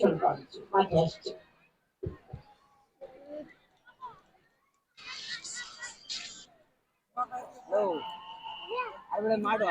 Fantástico, fantástico. ಮಾಡುವ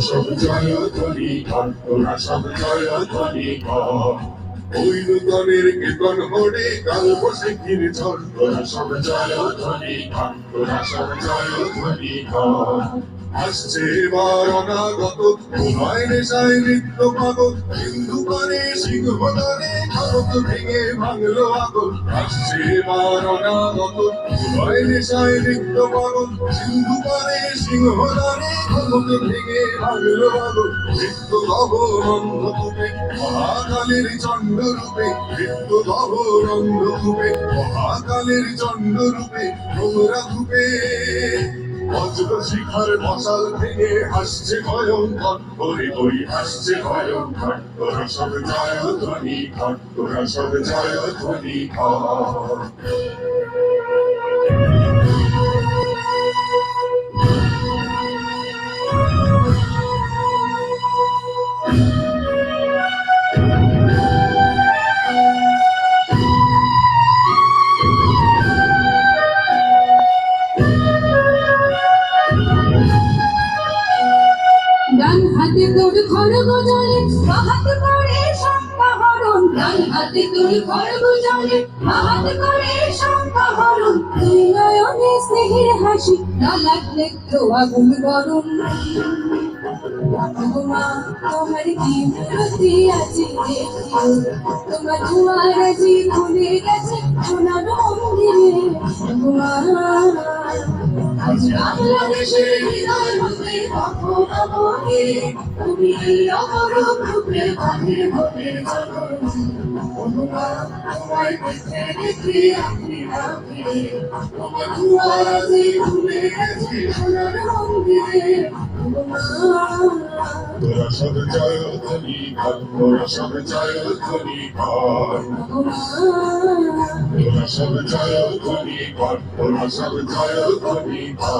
সব জয় ধ্বনি তোরা সব জয় ধ্বনি কর ওই নূতনের কীর্তন হরে কাল বসে গির ঝড় তোরা সব জয় ধ্বনি কর তোরা সব জয় ধ্বনি কর। আসছে এবার অনাগত তোমায় নেশায় নৃত্য পাগল। হিন্দু করে সিংহ দানে ভারত ভেঙে ভাঙলো আগল। আসছে এবার অনাগত তোমায় নেশায় নৃত্য পাগল। সিন্ধু করে সিংহ দানে ভারত ভেঙে ভাঙলো আগল। নৃত্য লব রঙ্গ রূপে মহাকালের চন্ড রূপে রঙ্গ রূপে, মহাকালের চন্ড রূপে তোমরা রূপে বজ্র শিখর মশাল ভেঙে হাসছে ভয়ঙ্কর হরি হরি হাসছে ভয়ঙ্কর তোরা সব জয় ধ্বনি কর তোরা সব জয় ধ্বনি কর ডান হাতে তোর খড়গ জলে বাহাত করে সম্পাহরণ ডান হাতে তোর খড়গ জলে বাহাত করে সম্পাহরণ তুই নয়নে স্নেহের হাসি, না লাগলে আগুন গরম। তোমার কি মূর্তি আছে তোমার দুয়ার আজি খুলে গেছে সোনার মা আজ বাংলাদেশের হৃদয় হতে কখনো বলে তুমি অপরূপ রূপে বাহির হতে চলো তোমায় দেখে দেখে আপনি রাখে তোমার দুয়ার আজি খুলে গেছে সোনার মন্দিরে তোরা সব জয় ধ্বনি কর তোরা সব জয় ধ্বনি কর তোরা সব জয় ধ্বনি কর তোরা সব জয় ধ্বনি মা